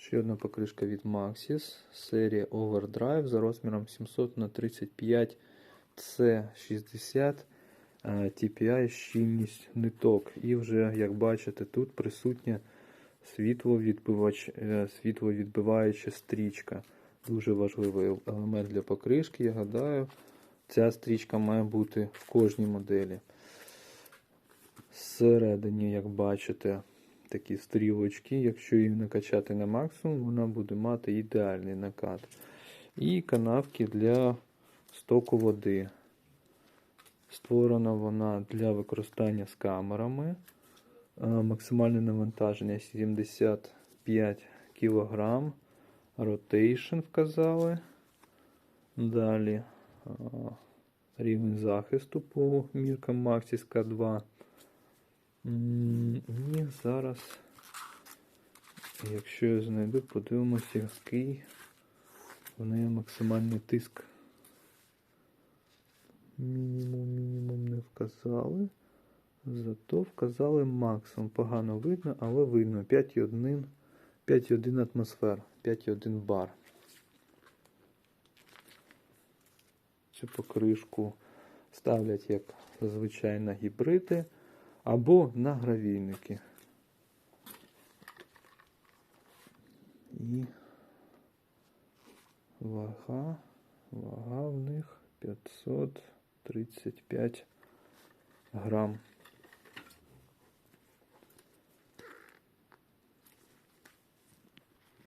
Ще одна покришка від Maxis, серія Overdrive за розміром 700 на 35 C60 е, TPI щільність ниток. І вже, як бачите, тут присутня е, світловідбиваюча стрічка. Дуже важливий елемент для покришки. Я гадаю, ця стрічка має бути в кожній моделі. Всередині, як бачите, такі стрілочки. Якщо її накачати на максимум, вона буде мати ідеальний накат. І канавки для стоку води. Створена вона для використання з камерами. Е, Максимальне навантаження 75 кг. Ротейшн вказали. Далі е, рівень захисту по міркам Maxis K2. Зараз, якщо я знайду, подивимося, який в неї максимальний тиск. Мінімум, мінімум не вказали. Зато вказали максимум. Погано видно, але видно 5,1 5,1 атмосфер, 5,1 бар. Цю покришку ставлять як зазвичай на гібриди або на гравійники. І вага, вага в них 535 грам.